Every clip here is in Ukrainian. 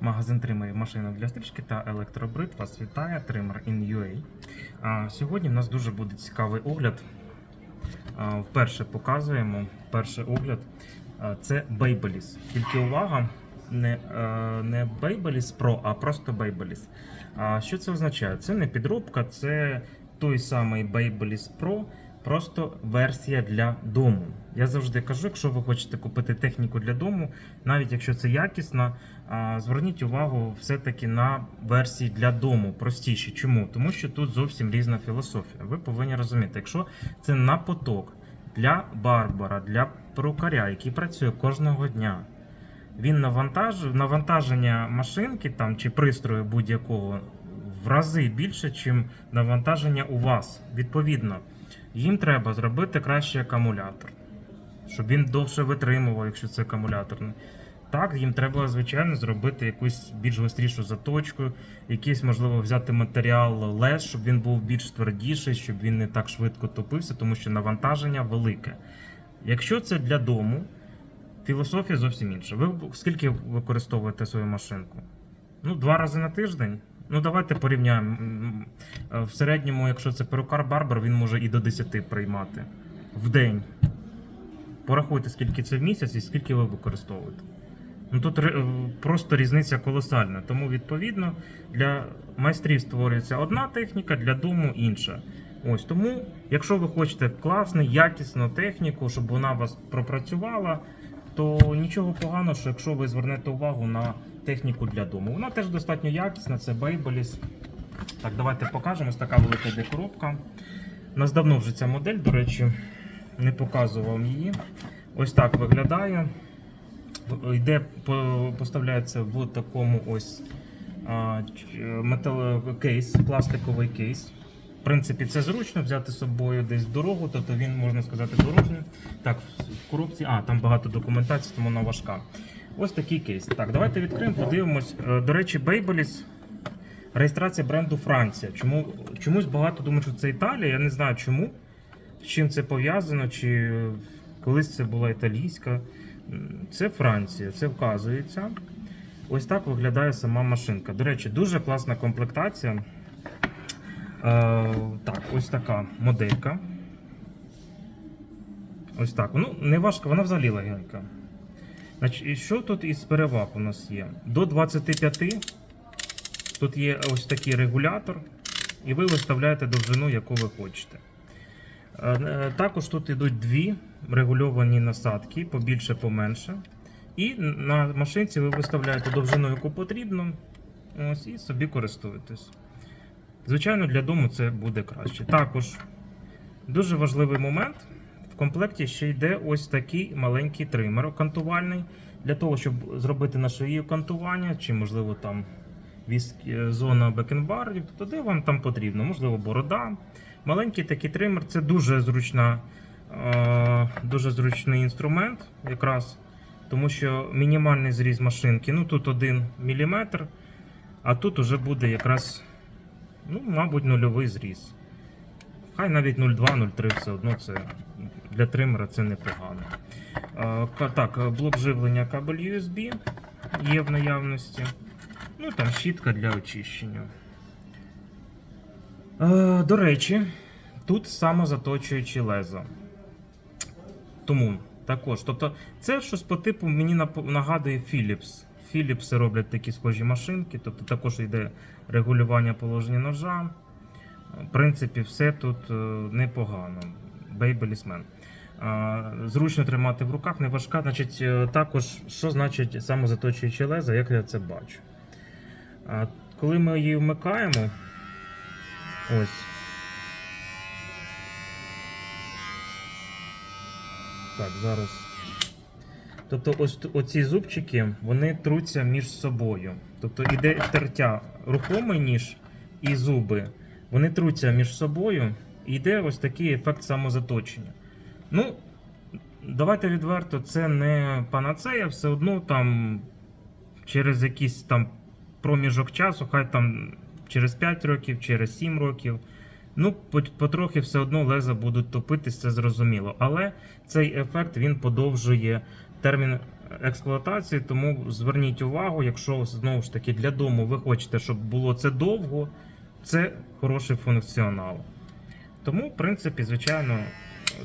Магазин тримерів машинок для стрижки та електробрит вас вітає тример in UA. А, сьогодні в нас дуже буде цікавий огляд. Вперше показуємо перший огляд. Це Babyliss. Тільки увага, не, не Babyliss Pro, а просто Babyliss. Що це означає? Це не підробка, це той самий Babyliss Pro, просто версія для дому. Я завжди кажу, якщо ви хочете купити техніку для дому, навіть якщо це якісна, зверніть увагу все-таки на версії для дому простіші. Чому? Тому що тут зовсім різна філософія. Ви повинні розуміти, якщо це на поток для барбара, для перукаря, який працює кожного дня. Він навантаж... навантаження машинки там чи пристрою будь-якого в рази більше, ніж навантаження у вас. Відповідно, їм треба зробити кращий акумулятор, щоб він довше витримував, якщо це акумуляторний. Так, їм треба, звичайно, зробити якусь більш гострішу заточку, якийсь, можливо, взяти матеріал лес, щоб він був більш твердіший, щоб він не так швидко топився, тому що навантаження велике. Якщо це для дому, філософія зовсім інша. Ви скільки використовуєте свою машинку? Ну, два рази на тиждень. Ну, давайте порівняємо. В середньому, якщо це перукар Барбар, він може і до 10 приймати в день. Порахуйте, скільки це в місяць і скільки ви використовуєте. Ну тут е, просто різниця колосальна. Тому, відповідно, для майстрів створюється одна техніка, для дому інша. Ось тому, якщо ви хочете класну, якісну техніку, щоб вона вас пропрацювала, то нічого поганого, що якщо ви звернете увагу на техніку для дому. Вона теж достатньо якісна, це Babyliss. Так, давайте покажемо. Ось така велика йде коробка. У нас давно вже ця модель, до речі, не показував її. Ось так виглядає. Йде, поставляється в такому ось а, метал кейс, пластиковий кейс. Принципі, це зручно взяти з собою десь дорогу, тобто він, можна сказати, дорожній. Так, в коробці, а, там багато документації, тому вона важка. Ось такий кейс. Так, давайте відкриємо, подивимось. Е, До речі, Babyliss реєстрація бренду Франція. Чому, чомусь багато думають, що це Італія. Я не знаю чому, з чим це пов'язано, чи колись це була італійська. Це Франція, це вказується. Ось так виглядає сама машинка. До речі, дуже класна комплектація. Е, так, ось така моделька. Ось так. Ну, не важко, вона взагалі легенька. Значить, і що тут із переваг у нас є? До 25 тут є ось такий регулятор, і ви виставляєте довжину, яку ви хочете. Е, е, Також тут йдуть дві регульовані насадки, побільше, поменше. І на машинці ви виставляєте довжину, яку потрібно. Ось, і собі користуєтесь. Звичайно, для дому це буде краще. Також дуже важливий момент. В комплекті ще йде ось такий маленький тример кантувальний. Для того, щоб зробити на шиї кантування, чи, можливо, там е, зона бекенбардів, то де вам там потрібно, можливо, борода. Маленький такий тример це дуже зручна, е, дуже зручний інструмент, якраз, тому що мінімальний зріз машинки, ну тут 1 мм, а тут уже буде якраз, ну, мабуть, нульовий зріз. Хай навіть 0,2-0,3 все одно це для тримера це непогано. Ка- Так, блок живлення кабель USB є в наявності. Ну там щітка для очищення. Е, До речі, тут самозаточуючі лезо. Тому також. Тобто, це щось по типу мені нагадує Philips. Philips роблять такі схожі машинки, тобто також йде регулювання положення ножа. В принципі, все тут е, непогано. А, Зручно тримати в руках, не важка. Значить, е, також, що значить самозаточуюче лезо, як я це бачу. Коли ми її вмикаємо, ось. Так, зараз. Тобто, ось оці зубчики вони труться між собою. Тобто іде тертя рухомий ніж і зуби. Вони труться між собою, і йде ось такий ефект самозаточення. Ну, давайте відверто, це не панацея, все одно там через якийсь там проміжок часу, хай там через 5 років, через 7 років. Ну, потрохи все одно леза будуть топитись, це зрозуміло. Але цей ефект він подовжує термін експлуатації, тому зверніть увагу, якщо знову ж таки для дому ви хочете, щоб було це довго, це хороший функціонал. Тому, в принципі, звичайно,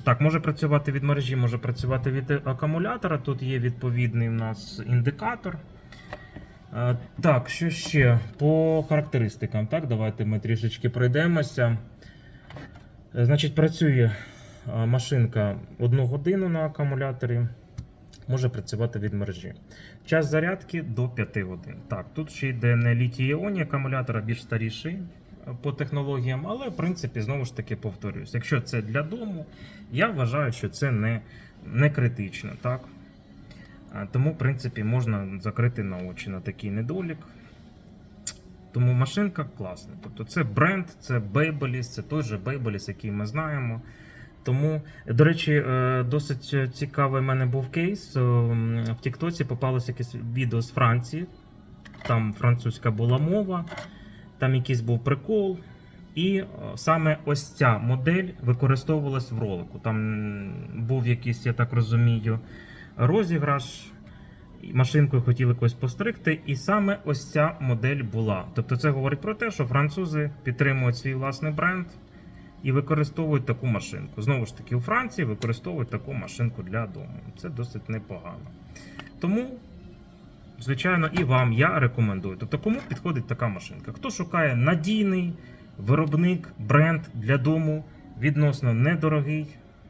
так, може працювати від мережі, може працювати від акумулятора. Тут є відповідний у нас індикатор. Е, Так, що ще по характеристикам? Так, давайте ми трішечки пройдемося. Е, Значить, працює е, машинка одну годину на акумуляторі. Може працювати від мережі. Час зарядки до 5 годин. Так, тут ще йде не літій іоні акумулятор, більш старіший е, по технологіям, але в принципі знову ж таки повторюсь. Якщо це для дому, я вважаю, що це не, не критично. Так? Тому, в принципі, можна закрити на очі на такий недолік. Тому машинка класна. Тобто це бренд, це Babyliss, це той же Babyliss, який ми знаємо. Тому, до речі, е, досить цікавий в мене був кейс. Е, В Тіктоці попалося якесь відео з Франції. Там французька була мова, там якийсь був прикол. І е, саме ось ця модель використовувалась в ролику. Там був якийсь, я так розумію, розіграш. Машинкою хотіли когось постригти, і саме ось ця модель була. Тобто це говорить про те, що французи підтримують свій власний бренд і використовують таку машинку. Знову ж таки, у Франції використовують таку машинку для дому. Це досить непогано. Тому, звичайно, і вам я рекомендую. Тобто, кому підходить така машинка? Хто шукає надійний виробник, бренд для дому, відносно недорогий.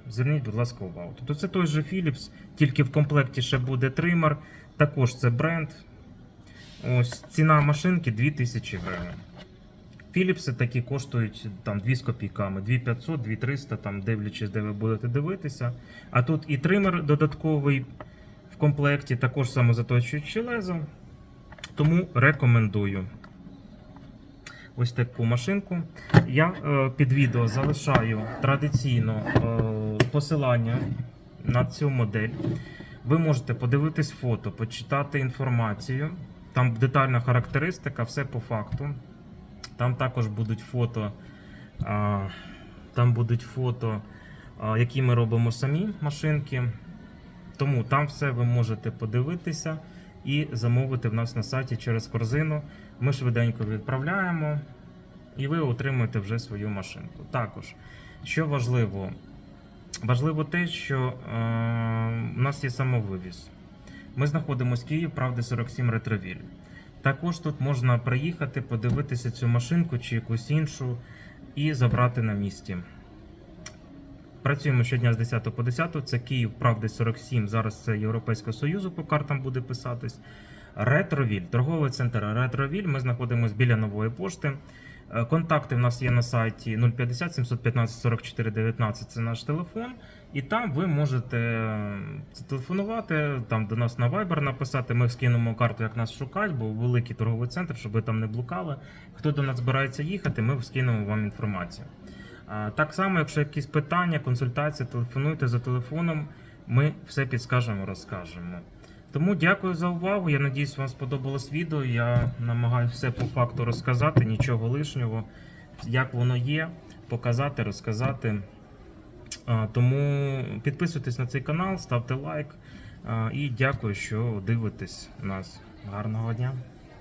Зверніть, будь ласка, увагу. Тобто це той же Philips, тільки в комплекті ще буде тример. Також це бренд. Ось ціна машинки 2000 гривень. Philips такі коштують там 2 з копійками, 2500, 2300, там дивлячись, де ви будете дивитися. А тут і тример додатковий в комплекті, також самозаточуючи лезо. Тому рекомендую ось таку машинку. Я е, під відео залишаю традиційно е, посилання на цю модель. Ви можете подивитись фото, почитати інформацію. Там детальна характеристика, все по факту. Там також будуть фото, там будуть фото, які ми робимо самі машинки. Тому там все ви можете подивитися і замовити в нас на сайті через корзину. Ми швиденько відправляємо, і ви отримуєте вже свою машинку. Також, що важливо, важливо те, що е, у нас є самовивіз. Ми знаходимося в Києві, правда, 47 ретровіль. Також тут можна приїхати, подивитися цю машинку чи якусь іншу і забрати на місці. Працюємо щодня з 10 по 10. Це Київ, правди 47. Зараз це Європейського Союзу по картам буде писатись. Ретровіль, торговий центр Ретровіль. Ми знаходимося біля нової пошти. Е, Контакти в нас є на сайті 050 715 44 19. Це наш телефон. І там ви можете е, телефонувати, там до нас на Viber написати. Ми скинемо карту, як нас шукати, бо великий торговий центр, щоб ви там не блукали. Хто до нас збирається їхати, ми скинемо вам інформацію. А, Так само, якщо якісь питання, консультації, телефонуйте за телефоном, ми все підскажемо, розкажемо. Тому дякую за увагу. Я надіюсь, вам сподобалось відео. Я намагаюся все по факту розказати, нічого лишнього, як воно є, показати, розказати. Тому підписуйтесь на цей канал, ставте лайк. І дякую, що дивитесь нас. Гарного дня!